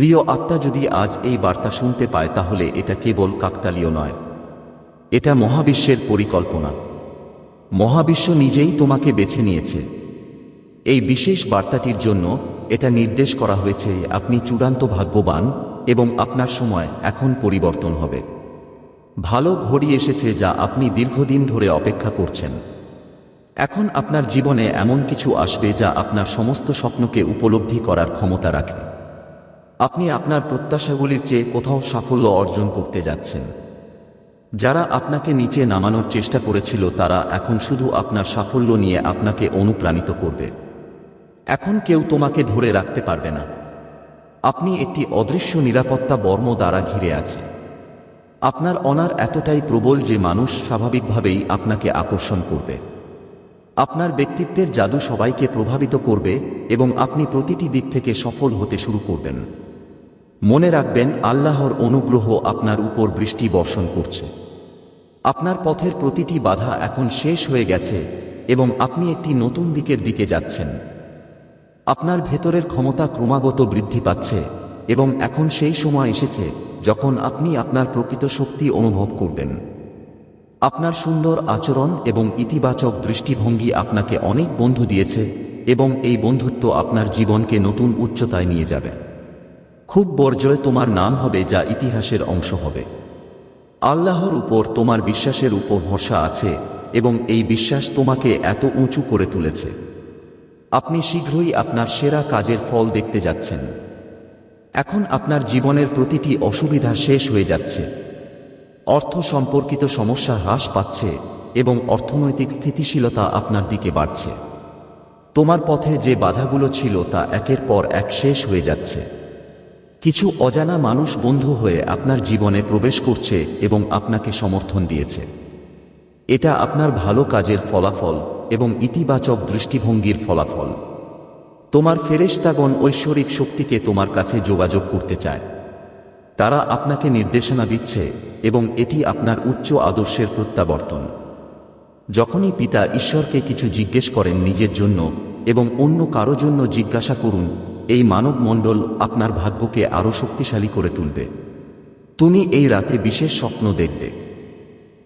প্রিয় আত্মা যদি আজ এই বার্তা শুনতে পায়, তাহলে এটা কেবল কাকতালীয় নয়। এটা মহাবিশ্বের পরিকল্পনা। মহাবিশ্ব নিজেই তোমাকে বেছে নিয়েছে। এই বিশেষ বার্তাটির জন্য এটা নির্দেশ করা হয়েছে, আপনি চূড়ান্ত ভাগ্যবান এবং আপনার সময় এখন পরিবর্তন হবে। ভালো ঘড়ি এসেছে যা আপনি দীর্ঘদিন ধরে অপেক্ষা করছেন। এখন আপনার জীবনে এমন কিছু আসবে যা আপনার সমস্ত স্বপ্নকে উপলব্ধি করার ক্ষমতা রাখে। আপনি আপনার প্রত্যাশাগুলির চেয়ে কোথাও সাফল্য অর্জন করতে যাচ্ছেন। যারা আপনাকে নিচে নামানোর চেষ্টা করেছিল, তারা এখন শুধু আপনার সাফল্য নিয়ে আপনাকে অনুপ্রাণিত করবে। এখন কেউ তোমাকে ধরে রাখতে পারবে না। আপনি একটি অদৃশ্য নিরাপত্তা বর্ম দ্বারা ঘিরে আছে। আপনার অনার এতটাই প্রবল যে মানুষ স্বাভাবিকভাবেই আপনাকে আকর্ষণ করবে। আপনার ব্যক্তিত্বের জাদু সবাইকে প্রভাবিত করবে এবং আপনি প্রতিটি দিক থেকে সফল হতে শুরু করবেন। মনে রাখবেন, আল্লাহর অনুগ্রহ আপনার উপর বৃষ্টি বর্ষণ করছে। আপনার পথের প্রতিটি বাধা এখন শেষ হয়ে গেছে এবং আপনি একটি নতুন দিকের দিকে যাচ্ছেন। আপনার ভেতরের ক্ষমতা ক্রমাগত বৃদ্ধি পাচ্ছে এবং এখন সেই সময় এসেছে যখন আপনি আপনার প্রকৃত শক্তি অনুভব করবেন। আপনার সুন্দর আচরণ এবং ইতিবাচক দৃষ্টিভঙ্গি আপনাকে অনেক বন্ধু দিয়েছে এবং এই বন্ধুত্ব আপনার জীবনকে নতুন উচ্চতায় নিয়ে যাবে। খুব বর্জয় তোমার নাম হবে যা ইতিহাসের অংশ হবে। আল্লাহর উপর তোমার বিশ্বাসের উপর ভরসা আছে এবং এই বিশ্বাস তোমাকে এত উঁচু করে তুলেছে। আপনি শীঘ্রই আপনার সেরা কাজের ফল দেখতে যাচ্ছেন। এখন আপনার জীবনের প্রতিটি অসুবিধা শেষ হয়ে যাচ্ছে। অর্থ সম্পর্কিত সমস্যা হ্রাস পাচ্ছে এবং অর্থনৈতিক স্থিতিশীলতা আপনার দিকে বাড়ছে। তোমার পথে যে বাধাগুলো ছিল তা একের পর এক শেষ হয়ে যাচ্ছে। কিছু অজানা মানুষ বন্ধু হয়ে আপনার জীবনে প্রবেশ করছে এবং আপনাকে সমর্থন দিয়েছে। এটা আপনার ভালো কাজের ফলাফল এবং ইতিবাচক দৃষ্টিভঙ্গির ফলাফল। তোমার ফেরেশতাগণ ঐশ্বরিক শক্তিকে তোমার কাছে যোগাযোগ করতে চায়। তারা আপনাকে নির্দেশনা দিচ্ছে এবং এটি আপনার উচ্চ আদর্শের প্রত্যাবর্তন। যখনই পিতা ঈশ্বরকে কিছু জিজ্ঞেস করেন নিজের জন্য এবং অন্য কারও জন্য জিজ্ঞাসা করুন এই মানব মণ্ডল আপনার ভাগ্যকে আরও শক্তিশালী করে তুলবে। তুমি এই রাতে বিশেষ স্বপ্ন দেখবে।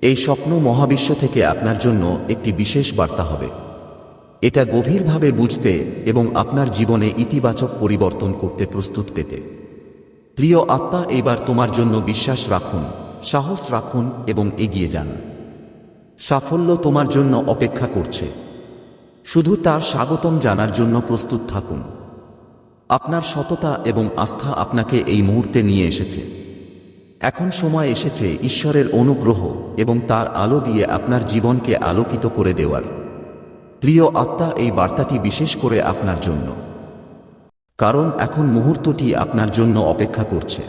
এই স্বপ্ন মহাবিশ্ব থেকে আপনার জন্য একটি বিশেষ বার্তা হবে। এটা গভীরভাবে বুঝতে এবং আপনার জীবনে ইতিবাচক পরিবর্তন করতে প্রস্তুত পেতে। প্রিয় আত্মা, এবার তোমার জন্য বিশ্বাস রাখুন, সাহস রাখুন এবং এগিয়ে যান। সাফল্য তোমার জন্য অপেক্ষা করছে। শুধু তার স্বাগতম জানার জন্য প্রস্তুত থাকুন। আপনার সততা এবং আস্থা আপনাকে এই মুহূর্তে নিয়ে এসেছে। এখন সময় এসেছে ঈশ্বরের অনুগ্রহ এবং তার আলো দিয়ে আপনার জীবনকে আলোকিত করে দেওয়ার। প্রিয় আত্মা, এই বার্তাটি বিশেষ করে আপনার জন্য। কারণ এখন মুহূর্তটি আপনার জন্য অপেক্ষা করছে।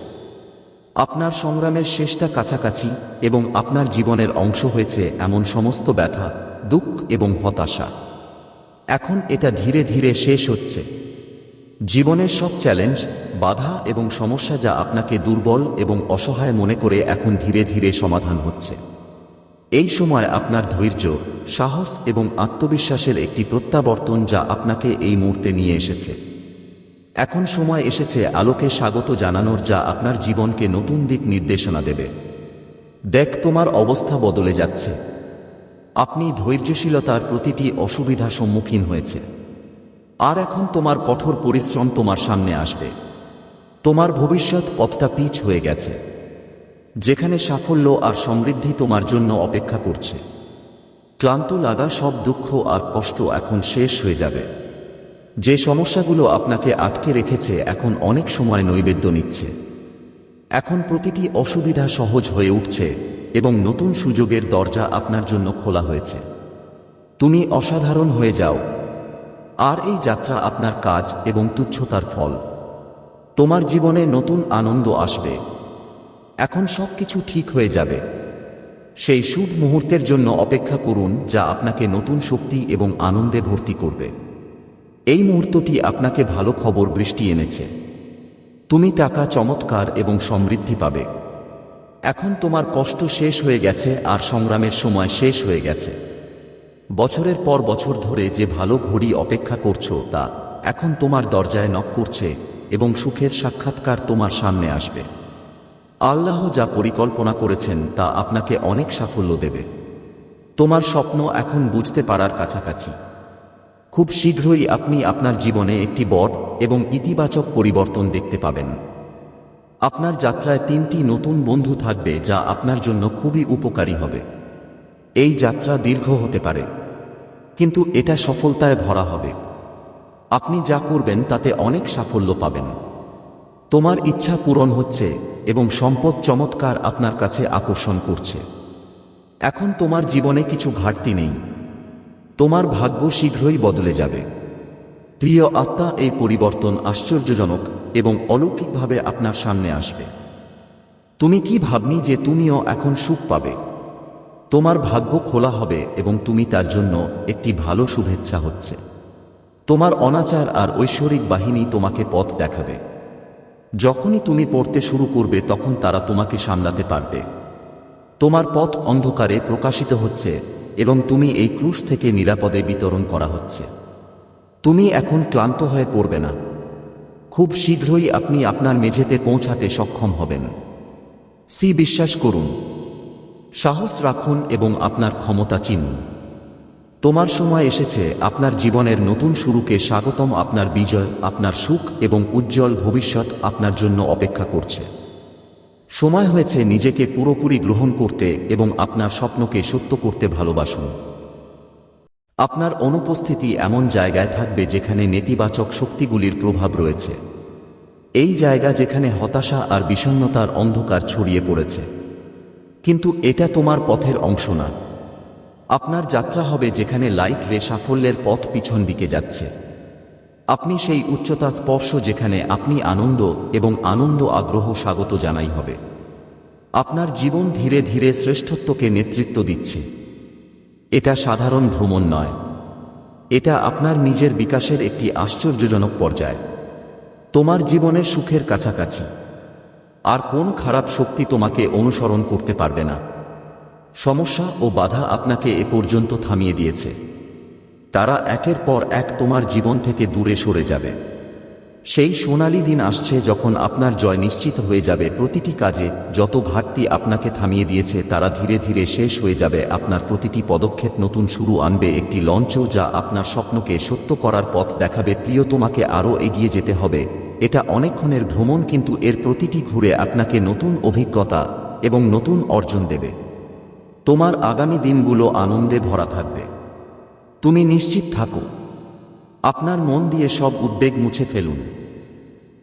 আপনার সংগ্রামের শেষটা কাছাকাছি এবং আপনার জীবনের অংশ হয়েছে এমন সমস্ত ব্যথা, দুঃখ এবং হতাশা। এখন এটা ধীরে ধীরে শেষ হচ্ছে। জীবনের সব চ্যালেঞ্জ বাধা এবং সমস্যা যা আপনাকে দুর্বল এবং অসহায় মনে করে এখন ধীরে ধীরে সমাধান হচ্ছে। এই সময় আপনার ধৈর্য, সাহস এবং আত্মবিশ্বাসের একটি প্রত্যাবর্তন যা আপনাকে এই মুহূর্তে নিয়ে এসেছে। এখন সময় এসেছে আলোকে স্বাগত জানানোর যা আপনার জীবনকে নতুন দিক নির্দেশনা দেবে। দেখ তোমার অবস্থা বদলে যাচ্ছে। আপনি ধৈর্যশীলতার প্রতিটি অসুবিধা সম্মুখীন হয়েছে। আর এখন তোমার কঠোর পরিশ্রম তোমার সামনে আসবে। তোমার ভবিষ্যৎ পথটা পিচ হয়ে গেছে। যেখানে সাফল্য আর সমৃদ্ধি তোমার জন্য অপেক্ষা করছে। ক্লান্ত লাগা সব দুঃখ আর কষ্ট এখন শেষ হয়ে যাবে। যে সমস্যাগুলো আপনাকে আটকে রেখেছে এখন অনেক সময় নৈবেদ্য নিচ্ছে। এখন প্রতিটি অসুবিধা সহজ হয়ে উঠছে এবং নতুন সুযোগের দরজা আপনার জন্য খোলা হয়েছে। তুমি অসাধারণ হয়ে যাও। আর এই যাত্রা আপনার কাজ এবং তুচ্ছতার ফল। তোমার জীবনে নতুন আনন্দ আসবে। এখন সব কিছু ঠিক হয়ে যাবে। সেই শুভ মুহূর্তের জন্য অপেক্ষা করুন যা আপনাকে নতুন শক্তি এবং আনন্দে ভর্তি করবে। এই মুহূর্তটি আপনাকে ভালো খবর বৃষ্টি এনেছে। তুমি টাকা চমৎকার এবং সমৃদ্ধি পাবে। এখন তোমার কষ্ট শেষ হয়ে গেছে আর সংগ্রামের সময় শেষ হয়ে গেছে। বছরের পর বছর ধরে যে ভালো ঘড়ি অপেক্ষা করছ তা এখন তোমার দরজায় নক করছে এবং সুখের সাক্ষাৎকার তোমার সামনে আসবে। আল্লাহ যা পরিকল্পনা করেছেন তা আপনাকে অনেক সাফল্য দেবে। তোমার স্বপ্ন এখন বুঝতে পারার কাছাকাছি। খুব শীঘ্রই আপনি আপনার জীবনে একটি বট এবং ইতিবাচক পরিবর্তন দেখতে পাবেন। আপনার যাত্রায় তিনটি নতুন বন্ধু থাকবে যা আপনার জন্য খুবই উপকারী হবে। এই যাত্রা দীর্ঘ হতে পারে। কিন্তু এটা সফলতায় ভরা হবে। আপনি যা করবেন তাতে অনেক সাফল্য পাবেন। তোমার ইচ্ছা পূরণ হচ্ছে এবং সম্পদ চমৎকার আপনার কাছে আকর্ষণ করছে। এখন তোমার জীবনে কিছু ঘাটতি নেই। তোমার ভাগ্য শীঘ্রই বদলে যাবে। প্রিয় আত্মা, এই পরিবর্তন আশ্চর্যজনক এবং অলৌকিকভাবে আপনার সামনে আসবে। তুমি কি ভাবনি যে তুমিও এখন সুখ পাবে? তোমার ভাগ্য খোলা হবে এবং তুমি তার জন্য একটি ভালো শুভেচ্ছা হচ্ছে। তোমার অনাচার আর ঐশ্বরিক বাহিনী তোমাকে পথ দেখাবে। যখনই তুমি পড়তে শুরু করবে তখন তারা তোমাকে সামলাতে পারবে। তোমার পথ অন্ধকারে প্রকাশিত হচ্ছে এবং তুমি এই ক্রুশ থেকে নিরাপদে বিতরণ করা হচ্ছে। তুমি এখন ক্লান্ত হয়ে পড়বে না। খুব শীঘ্রই আপনি আপনার মেঝেতে পৌঁছাতে সক্ষম হবেন। সি, বিশ্বাস করুন সাহস রাখুন এবং আপনার ক্ষমতা চিনুন। তোমার সময় এসেছে, আপনার জীবনের নতুন শুরুকে স্বাগতম, আপনার বিজয়, আপনার সুখ এবং উজ্জ্বল ভবিষ্যৎ আপনার জন্য অপেক্ষা করছে। সময় হয়েছে নিজেকে পুরোপুরি গ্রহণ করতে এবং আপনার স্বপ্নকে সত্য করতে ভালোবাসুন। আপনার অনুপস্থিতি এমন জায়গায় থাকবে যেখানে নেতিবাচক শক্তিগুলির প্রভাব রয়েছে। এই জায়গা যেখানে হতাশা আর বিষণ্নতার অন্ধকার ছড়িয়ে পড়েছে। কিন্তু এটা তোমার পথের অংশ না। আপনার যাত্রা হবে যেখানে লাইট রে সাফল্যের পথ পিছন দিকে যাচ্ছে। আপনি সেই উচ্চতা স্পর্শ যেখানে আপনি আনন্দ এবং আনন্দ আগ্রহ স্বাগত জানাই হবে। আপনার জীবন ধীরে ধীরে শ্রেষ্ঠত্বকে নেতৃত্ব দিচ্ছে। এটা সাধারণ ভ্রমণ নয়। এটা আপনার নিজের বিকাশের একটি আশ্চর্যজনক পর্যায়। তোমার জীবনের সুখের কাছাকাছি। আর কোন খারাপ শক্তি তোমাকে অনুসরণ করতে পারবে না। সমস্যা ও বাধা আপনাকে এ পর্যন্ত থামিয়ে দিয়েছে। তারা একের পর এক তোমার জীবন থেকে দূরে সরে যাবে। সেই সোনালি দিন আসছে যখন আপনার জয় নিশ্চিত হয়ে যাবে প্রতিটি কাজে। যত ঘাটতি আপনাকে থামিয়ে দিয়েছে, তারা ধীরে ধীরে শেষ হয়ে যাবে। আপনার প্রতিটি পদক্ষেপ নতুন শুরু আনবে একটি লঞ্চ যা আপনার স্বপ্নকে সত্য করার পথ দেখাবে। প্রিয়, তোমাকে আরও এগিয়ে যেতে হবে। এটা অনেকক্ষণের ভ্রমণ, কিন্তু এর প্রতিটি ঘুরে আপনাকে নতুন অভিজ্ঞতা এবং নতুন অর্জন দেবে। তোমার আগামী দিনগুলো আনন্দে ভরা থাকবে। তুমি নিশ্চিত থাকো। আপনার মন দিয়ে সব উদ্বেগ মুছে ফেলুন।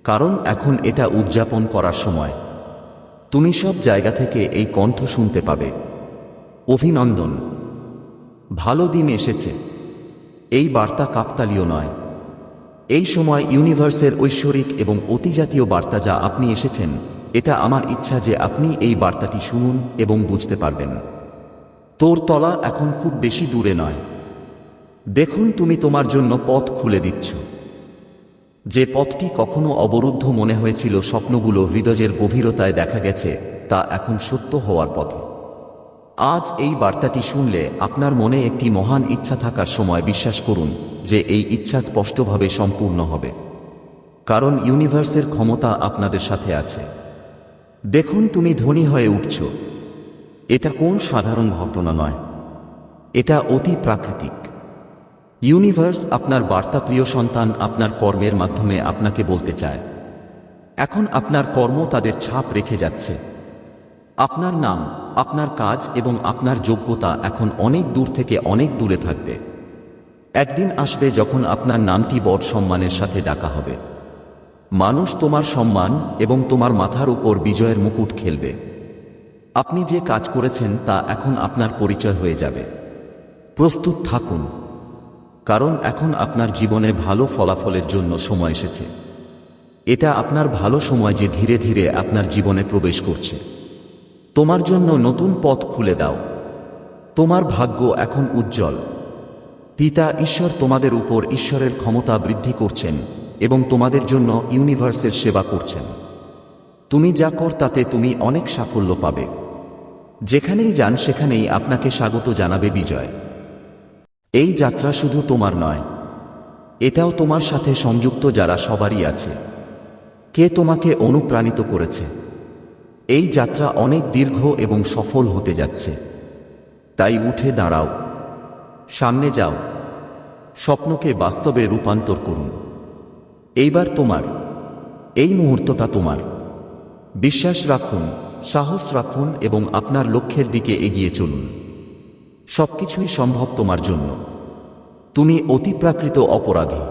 কারণ এখন এটা উদযাপন করার সময়। তুমি সব জায়গা থেকে এই কণ্ঠ শুনতে পাবে। অভিনন্দন। ভালো দিন এসেছে। এই বার্তা কাকতালীয় নয়। এই সময় ইউনিভার্সের ঐশ্বরিক এবং অতিজাতীয় বার্তা যা আপনি এসেছেন, এটা আমার ইচ্ছা যে আপনি এই বার্তাটি শুনুন এবং বুঝতে পারবেন। তোর তলা এখন খুব বেশি দূরে নয়। দেখুন তুমি তোমার জন্য পথ খুলে দিচ্ছ। যে পথটি কখনো অবরুদ্ধ মনে হয়েছিল স্বপ্নগুলো হৃদয়ের গভীরতায় দেখা গেছে, তা এখন সত্য হওয়ার পথে। আজ এই বার্তাটি শুনলে আপনার মনে একটি মহান ইচ্ছা থাকার সময় বিশ্বাস করুন যে এই ইচ্ছা স্পষ্টভাবে সম্পূর্ণ হবে। কারণ ইউনিভার্সের ক্ষমতা আপনাদের সাথে আছে। দেখুন তুমি ধনী হয়ে উঠছ। এটা কোন সাধারণ ঘটনা নয়। এটা অতি প্রাকৃতিক। ইউনিভার্স আপনার বার্তা প্রিয় সন্তান আপনার কর্মের মাধ্যমে আপনাকে বলতে চায়। এখন আপনার কর্ম তাদের ছাপ রেখে যাচ্ছে। আপনার নাম, আপনার কাজ এবং আপনার যোগ্যতা এখন অনেক দূর থেকে অনেক দূরে থাকবে। একদিন আসবে যখন আপনার নামটি বড় সম্মানের সাথে ডাকা হবে। মানুষ তোমার সম্মান এবং তোমার মাথার উপর বিজয়ের মুকুট খেলবে। আপনি যে কাজ করেছেন তা এখন আপনার পরিচয় হয়ে যাবে। প্রস্তুত থাকুন। কারণ এখন আপনার জীবনে ভালো ফলাফলের জন্য সময় এসেছে। এটা আপনার ভালো সময় যে ধীরে ধীরে আপনার জীবনে প্রবেশ করছে। তোমার জন্য নতুন পথ খুলে দাও। তোমার ভাগ্য এখন উজ্জ্বল। পিতা ঈশ্বর তোমাদের উপর ঈশ্বরের ক্ষমতা বৃদ্ধি করছেন এবং তোমাদের জন্য ইউনিভার্সের সেবা করছেন। তুমি যা কর তাতে তুমি অনেক সাফল্য পাবে। যেখানেই যান সেখানেই আপনাকে স্বাগত জানাবে বিজয়। এই যাত্রা শুধু তোমার নয়, এটাও তোমার সাথে সংযুক্ত যারা সবারই আছে। কে তোমাকে অনুপ্রাণিত করেছে? এই যাত্রা অনেক দীর্ঘ এবং সফল হতে যাচ্ছে। তাই উঠে দাঁড়াও, সামনে যাও, স্বপ্নকে বাস্তবে রূপান্তর করুন। এইবার তোমার, এই মুহূর্তটা তোমার। বিশ্বাস রাখুন, সাহস রাখুন এবং আপনার লক্ষ্যের দিকে এগিয়ে চলুন। সবকিছুই সম্ভব তোমার জন্য। তুমি অতিপ্রাকৃত অপরাধী।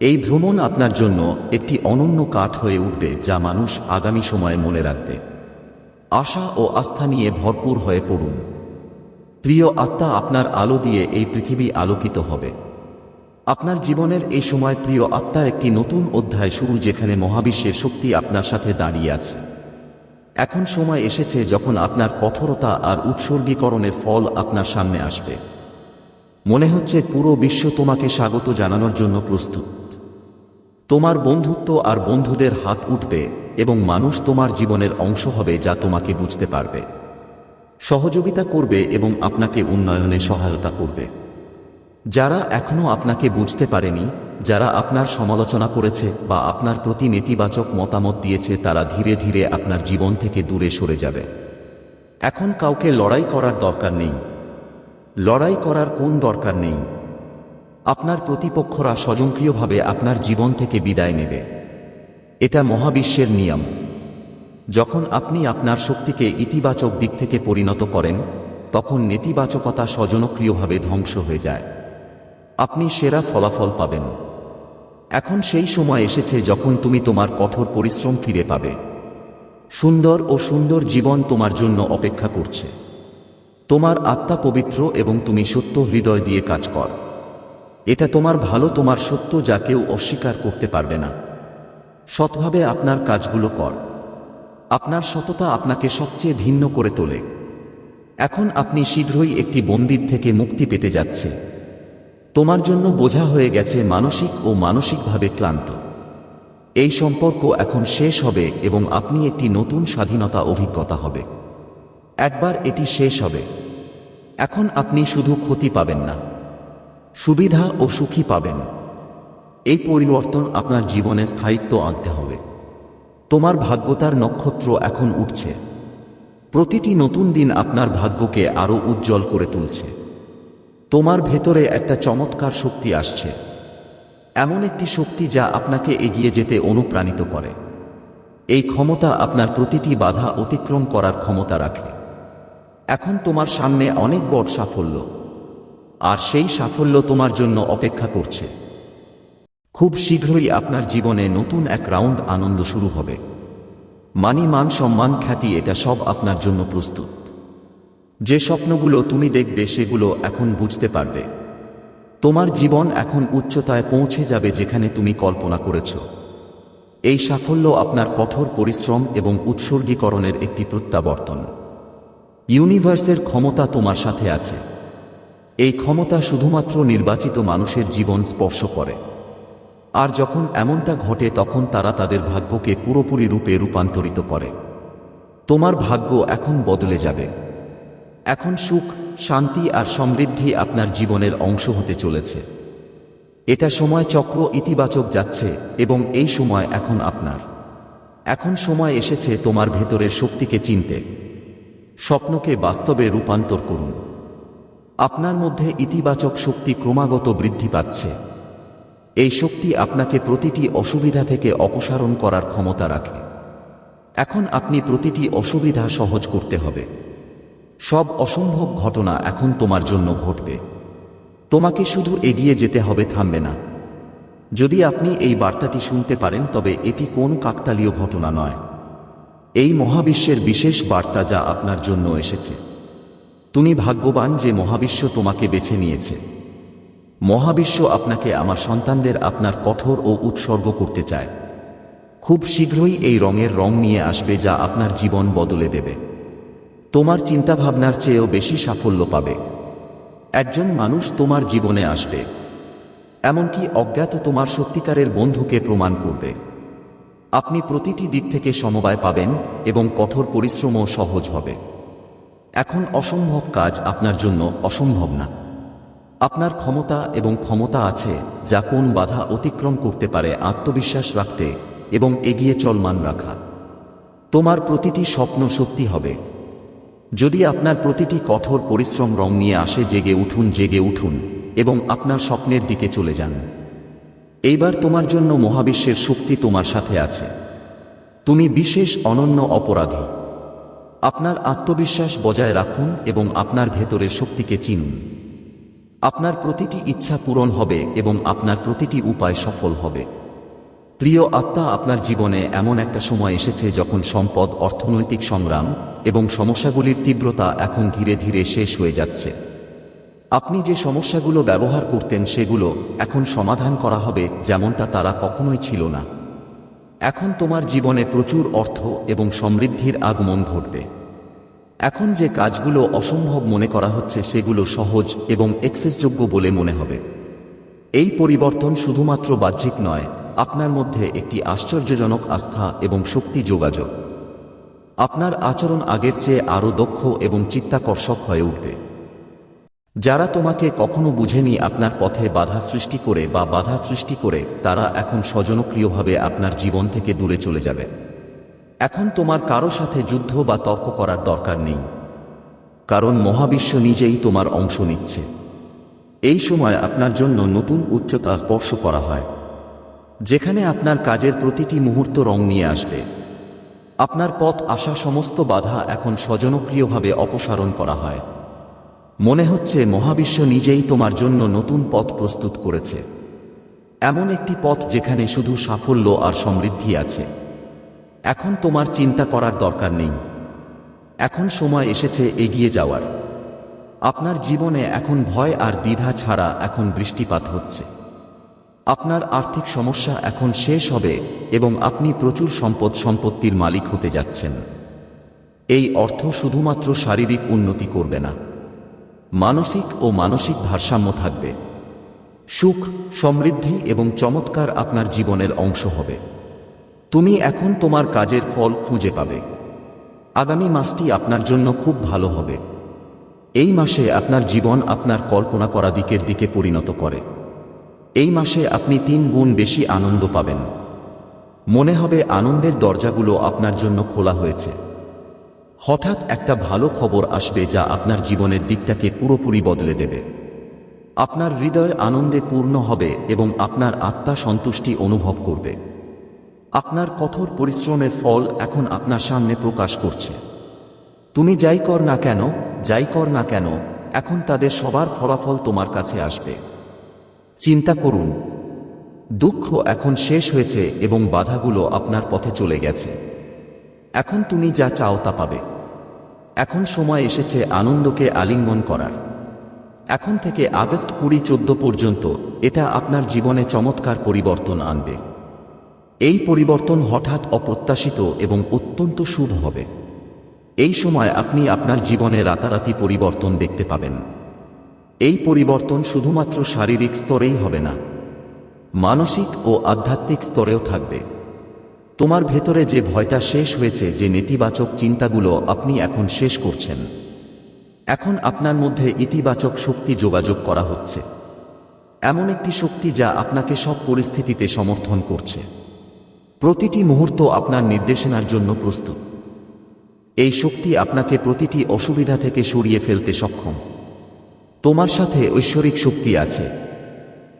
এই ভ্রমণ আপনার জন্য একটি অনন্য কাঠ হয়ে উঠবে যা মানুষ আগামী সময়ে মনে রাখবে। আশা ও আস্থা নিয়ে ভরপুর হয়ে পড়ুন। প্রিয় আত্মা আপনার আলো দিয়ে এই পৃথিবী আলোকিত হবে। আপনার জীবনের এই সময় প্রিয় আত্মা একটি নতুন অধ্যায় শুরু যেখানে মহাবিশ্বের শক্তি আপনার সাথে দাঁড়িয়ে আছে। এখন সময় এসেছে যখন আপনার কঠোরতা আর উৎসর্গীকরণের ফল আপনার সামনে আসবে। মনে হচ্ছে পুরো বিশ্ব তোমাকে স্বাগত জানানোর জন্য প্রস্তুত। তোমার বন্ধুত্ব আর বন্ধুদের হাত উঠবে এবং মানুষ তোমার জীবনের অংশ হবে যা তোমাকে বুঝতে পারবে। সহযোগিতা করবে এবং আপনাকে উন্নয়নে সহায়তা করবে। যারা এখনও আপনাকে বুঝতে পারেনি, যারা আপনার সমালোচনা করেছে বা আপনার প্রতি নেতিবাচক মতামত দিয়েছে, তারা ধীরে ধীরে আপনার জীবন থেকে দূরে সরে যাবে। এখন কাউকে লড়াই করার দরকার নেই। লড়াই করার কোন দরকার নেই? আপনার প্রতিপক্ষরা স্বয়ংক্রিয়ভাবে আপনার জীবন থেকে বিদায় নেবে। এটা মহাবিশ্বের নিয়ম। যখন আপনি আপনার শক্তিকে ইতিবাচক দিক থেকে পরিণত করেন, তখন নেতিবাচকতা স্বজনক্রিয়ভাবে ধ্বংস হয়ে যায়। আপনি সেরা ফলাফল পাবেন। এখন সেই সময় এসেছে যখন তুমি তোমার কঠোর পরিশ্রম ফিরে পাবে। সুন্দর ও সুন্দর জীবন তোমার জন্য অপেক্ষা করছে। তোমার আত্মা পবিত্র এবং তুমি সত্য হৃদয় দিয়ে কাজ কর। এটা তোমার ভালো, তোমার সত্য যা কেউ অস্বীকার করতে পারবে না। সৎভাবে আপনার কাজগুলো কর। আপনার সততা আপনাকে সবচেয়ে ভিন্ন করে তোলে। এখন আপনি শীঘ্রই একটি বন্দির থেকে মুক্তি পেতে যাচ্ছে। তোমার জন্য বোঝা হয়ে গেছে মানসিক ও মানসিকভাবে ক্লান্ত। এই সম্পর্ক এখন শেষ হবে এবং আপনি একটি নতুন স্বাধীনতা অভিজ্ঞতা হবে। একবার এটি শেষ হবে। এখন আপনি শুধু ক্ষতি পাবেন না। সুবিধা ও সুখী পাবেন। এই পরিবর্তন আপনার জীবনে স্থায়িত্ব আনতে হবে। তোমার ভাগ্যতার নক্ষত্র এখন উঠছে। প্রতিটি নতুন দিন আপনার ভাগ্যকে আরও উজ্জ্বল করে তুলছে। তোমার ভেতরে একটা চমৎকার শক্তি আসছে। এমন একটি শক্তি যা আপনাকে এগিয়ে যেতে অনুপ্রাণিত করে। এই ক্ষমতা আপনার প্রতিটি বাধা অতিক্রম করার ক্ষমতা রাখে। এখন তোমার সামনে অনেক বড় সাফল্য। আর সেই সাফল্য তোমার জন্য অপেক্ষা করছে। খুব শীঘ্রই আপনার জীবনে নতুন এক রাউন্ড আনন্দ শুরু হবে। মানি, মান, সম্মান, খ্যাতি, এটা সব আপনার জন্য প্রস্তুত। যে স্বপ্নগুলো তুমি দেখবে সেগুলো এখন বুঝতে পারবে। তোমার জীবন এখন উচ্চতায় পৌঁছে যাবে যেখানে তুমি কল্পনা করেছ। এই সাফল্য আপনার কঠোর পরিশ্রম এবং উৎসর্গীকরণের একটি প্রত্যাবর্তন। ইউনিভার্সের ক্ষমতা তোমার সাথে আছে। এই ক্ষমতা শুধুমাত্র নির্বাচিত মানুষের জীবন স্পর্শ করে। আর যখন এমনটা ঘটে তখন তারা তাদের ভাগ্যকে পুরোপুরি রূপে রূপান্তরিত করে। তোমার ভাগ্য এখন বদলে যাবে। এখন সুখ, শান্তি আর সমৃদ্ধি আপনার জীবনের অংশ হতে চলেছে। এটা সময় চক্র ইতিবাচক যাচ্ছে এবং এই সময় এখন আপনার। এখন সময় এসেছে তোমার ভেতরের শক্তিকে চিনতে। স্বপ্নকে বাস্তবে রূপান্তর করুন। আপনার মধ্যে ইতিবাচক শক্তি ক্রমাগত বৃদ্ধি পাচ্ছে। এই শক্তি আপনাকে প্রতিটি অসুবিধা থেকে অপসারণ করার ক্ষমতা রাখে। এখন আপনি প্রতিটি অসুবিধা সহজ করতে হবে। সব অসম্ভব ঘটনা এখন তোমার জন্য ঘটবে। তোমাকে শুধু এগিয়ে যেতে হবে, থামবে না। যদি আপনি এই বার্তাটি শুনতে পারেন, তবে এটি কোন কাকতালীয় ঘটনা নয়। এই মহাবিশ্বের বিশেষ বার্তা যা আপনার জন্য এসেছে। তুমি ভাগ্যবান যে মহাবিশ্ব তোমাকে বেছে নিয়েছে। মহাবিশ্ব আপনাকে আমার সন্তানদের আপনার কঠোর ও উৎসর্গ করতে চায়। খুব শীঘ্রই এই রঙের রং নিয়ে আসবে যা আপনার জীবন বদলে দেবে। তোমার চিন্তাভাবনার চেয়েও বেশি সাফল্য পাবে। একজন মানুষ তোমার জীবনে আসবে। এমনকি অজ্ঞাত তোমার সত্যিকারের বন্ধুকে প্রমাণ করবে। আপনি প্রতিটি দিক থেকে সমবায় পাবেন এবং কঠোর পরিশ্রমও সহজ হবে। এখন অসম্ভব কাজ আপনার জন্য অসম্ভব না। আপনার ক্ষমতা এবং ক্ষমতা আছে যা কোন বাধা অতিক্রম করতে পারে আত্মবিশ্বাস রাখতে এবং এগিয়ে চলমান রাখা। তোমার প্রতিটি স্বপ্ন সত্যি হবে। যদি আপনার প্রতিটি কঠোর পরিশ্রম রং নিয়ে আসে জেগে উঠুন জেগে উঠুন, এবং আপনার স্বপ্নের দিকে চলে যান। এইবার তোমার জন্য মহাবিশ্বের শক্তি তোমার সাথে আছে। তুমি বিশেষ অনন্য অপরাধী। আপনার আত্মবিশ্বাস বজায় রাখুন এবং আপনার ভেতরের শক্তিকে চিনুন। আপনার প্রতিটি ইচ্ছা পূরণ হবে এবং আপনার প্রতিটি উপায় সফল হবে। প্রিয় আত্মা আপনার জীবনে এমন একটা সময় এসেছে যখন সম্পদ, অর্থনৈতিক সংগ্রাম এবং সমস্যাগুলির তীব্রতা এখন ধীরে ধীরে শেষ হয়ে যাচ্ছে। আপনি যে সমস্যাগুলো ব্যবহার করতেন সেগুলো এখন সমাধান করা হবে যেমনটা তারা কখনোই ছিল না। এখন তোমার জীবনে প্রচুর অর্থ এবং সমৃদ্ধির আগমন ঘটবে। এখন যে কাজগুলো অসম্ভব মনে করা হচ্ছে সেগুলো সহজ এবং এক্সেসযোগ্য বলে মনে হবে। এই পরিবর্তন শুধুমাত্র বাহ্যিক নয় আপনার মধ্যে একটি আশ্চর্যজনক আস্থা এবং শক্তি যোগাযোগ। আপনার আচরণ আগের চেয়ে আরও দক্ষ এবং চিত্তাকর্ষক হয়ে উঠবে। যারা তোমাকে কখনো বুঝেনি আপনার পথে বাধা সৃষ্টি করে বা বাধা সৃষ্টি করে, তারা এখন স্বজনক্রিয়ভাবে আপনার জীবন থেকে দূরে চলে যাবে। এখন তোমার কারও সাথে যুদ্ধ বা তর্ক করার দরকার নেই। কারণ মহাবিশ্ব নিজেই তোমার অংশ নিচ্ছে। এই সময় আপনার জন্য নতুন উচ্চতা স্পর্শ করা হয়। যেখানে আপনার কাজের প্রতিটি মুহূর্ত রং নিয়ে আসবে। আপনার পথ আসা সমস্ত বাধা এখন স্বজনপ্রিয়ভাবে অপসারণ করা হয়। মনে হচ্ছে মহাবিশ্ব নিজেই তোমার জন্য নতুন পথ প্রস্তুত করেছে। এমন একটি পথ যেখানে শুধু সাফল্য আর সমৃদ্ধি আছে। এখন তোমার চিন্তা করার দরকার নেই। এখন সময় এসেছে এগিয়ে যাওয়ার। আপনার জীবনে এখন ভয় আর দ্বিধা ছাড়া এখন বৃষ্টিপাত হচ্ছে। আপনার আর্থিক সমস্যা এখন শেষ হবে এবং আপনি প্রচুর সম্পদ সম্পত্তির মালিক হতে যাচ্ছেন। এই অর্থ শুধুমাত্র শারীরিক উন্নতি করবে না। মানসিক ও মানসিক ভারসাম্য থাকবে। সুখ, সমৃদ্ধি এবং চমৎকার আপনার জীবনের অংশ হবে। তুমি এখন তোমার কাজের ফল খুঁজে পাবে। আগামী মাসটি আপনার জন্য খুব ভালো হবে। এই মাসে আপনার জীবন আপনার কল্পনা করা দিকের দিকে পরিণত করে। এই মাসে আপনি তিন গুণ বেশি আনন্দ পাবেন। মনে হবে আনন্দের দরজাগুলো আপনার জন্য খোলা হয়েছে। হঠাৎ একটা ভালো খবর আসবে যা আপনার জীবনের দিকটাকে পুরোপুরি বদলে দেবে। আপনার হৃদয় আনন্দে পূর্ণ হবে এবং আপনার আত্মা সন্তুষ্টি অনুভব করবে। আপনার কঠোর পরিশ্রমের ফল এখন আপনার সামনে প্রকাশ করছে। তুমি যাই কর না কেন, যাই কর না কেন, এখন তাদের সবার ফলাফল তোমার কাছে আসবে। চিন্তা করুন। দুঃখ এখন শেষ হয়েছে এবং বাধাগুলো আপনার পথে চলে গেছে। এখন তুমি যা চাও তা পাবে। এখন সময় এসেছে আনন্দকে আলিঙ্গন করার। এখন থেকে আগস্ট কুড়ি চোদ্দ পর্যন্ত এটা আপনার জীবনে চমৎকার পরিবর্তন আনবে। এই পরিবর্তন হঠাৎ অপ্রত্যাশিত এবং অত্যন্ত শুভ হবে। এই সময় আপনি আপনার জীবনে রাতারাতি পরিবর্তন দেখতে পাবেন। এই পরিবর্তন শুধুমাত্র শারীরিক স্তরেই হবে না, মানসিক ও আধ্যাত্মিক স্তরেও থাকবে। তোমার ভেতরে যে ভয়টা শেষ হয়েছে, যে নেতিবাচক চিন্তাগুলো আপনি এখন শেষ করছেন, এখন আপনার মধ্যে ইতিবাচক শক্তি যোগাযোগ করা হচ্ছে। এমন একটি শক্তি যা আপনাকে সব পরিস্থিতিতে সমর্থন করছে। প্রতিটি মুহূর্ত আপনার নির্দেশনার জন্য প্রস্তুত। এই শক্তি আপনাকে প্রতিটি অসুবিধা থেকে সরিয়ে ফেলতে সক্ষম। তোমার সাথে ঐশ্বরিক শক্তি আছে।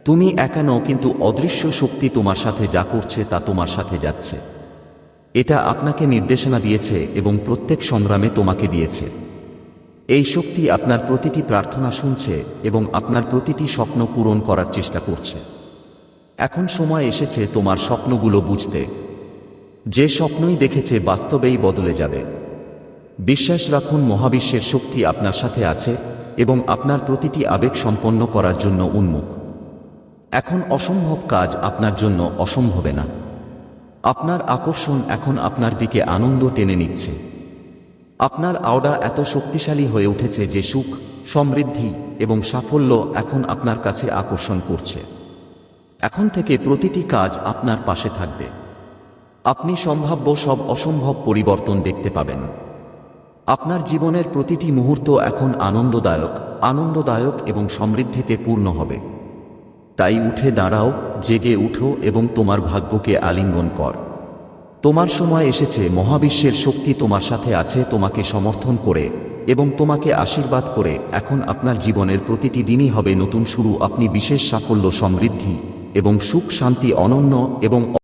তুমি একানো কিন্তু অদৃশ্য শক্তি তোমার সাথে যা করছে তা তোমার সাথে যাচ্ছে। এটা আপনাকে নির্দেশনা দিয়েছে এবং প্রত্যেক সংগ্রামে তোমাকে দিয়েছে। এই শক্তি আপনার প্রতিটি প্রার্থনা শুনছে এবং আপনার প্রতিটি স্বপ্ন পূরণ করার চেষ্টা করছে। এখন সময় এসেছে তোমার স্বপ্নগুলো বুঝতে। যে স্বপ্নই দেখেছে বাস্তবেই বদলে যাবে। বিশ্বাস রাখুন, মহাবিশ্বের শক্তি আপনার সাথে আছে। এবং আপনার প্রতিটি আবেগ সম্পন্ন করার জন্য উন্মুখ। এখন অসম্ভব কাজ আপনার জন্য অসম্ভবে না। আপনার আকর্ষণ এখন আপনার দিকে আনন্দ টেনে নিচ্ছে। আপনার আওড়া এত শক্তিশালী হয়ে উঠেছে যে সুখ, সমৃদ্ধি এবং সাফল্য এখন আপনার কাছে আকর্ষণ করছে। এখন থেকে প্রতিটি কাজ আপনার পাশে থাকবে। আপনি সম্ভাব্য সব অসম্ভব পরিবর্তন দেখতে পাবেন। আপনার জীবনের প্রতিটি মুহূর্ত এখন আনন্দদায়ক আনন্দদায়ক এবং সমৃদ্ধিতে পূর্ণ হবে। তাই উঠে দাঁড়াও, জেগে উঠো এবং তোমার ভাগ্যকে আলিঙ্গন কর। তোমার সময় এসেছে, মহাবিশ্বের শক্তি তোমার সাথে আছে, তোমাকে সমর্থন করে এবং তোমাকে আশীর্বাদ করে। এখন আপনার জীবনের প্রতিটি দিনই হবে নতুন শুরু। আপনি বিশেষ সাফল্য, সমৃদ্ধি এবং সুখ, শান্তি, অনন্য এবং